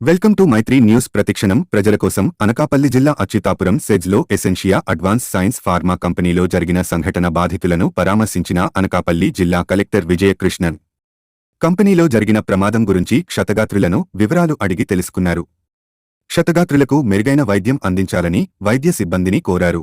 Welcome to Mythri news ప్రతిక్షణం. ప్రజల కోసం అనకాపల్లి జిల్లా అచ్యుతాపురం సెజ్లో ఎసెన్షియా అడ్వాన్స్ సైన్స్ ఫార్మా కంపెనీలో జరిగిన సంఘటన బాధితులను పరామర్శించిన అనకాపల్లి జిల్లా కలెక్టర్ విజయకృష్ణన్. కంపెనీలో జరిగిన ప్రమాదం గురించి క్షతగాత్రులను వివరాలు అడిగి తెలుసుకున్నారు. క్షతగాత్రులకు మెరుగైన వైద్యం అందించాలని వైద్య సిబ్బందిని కోరారు.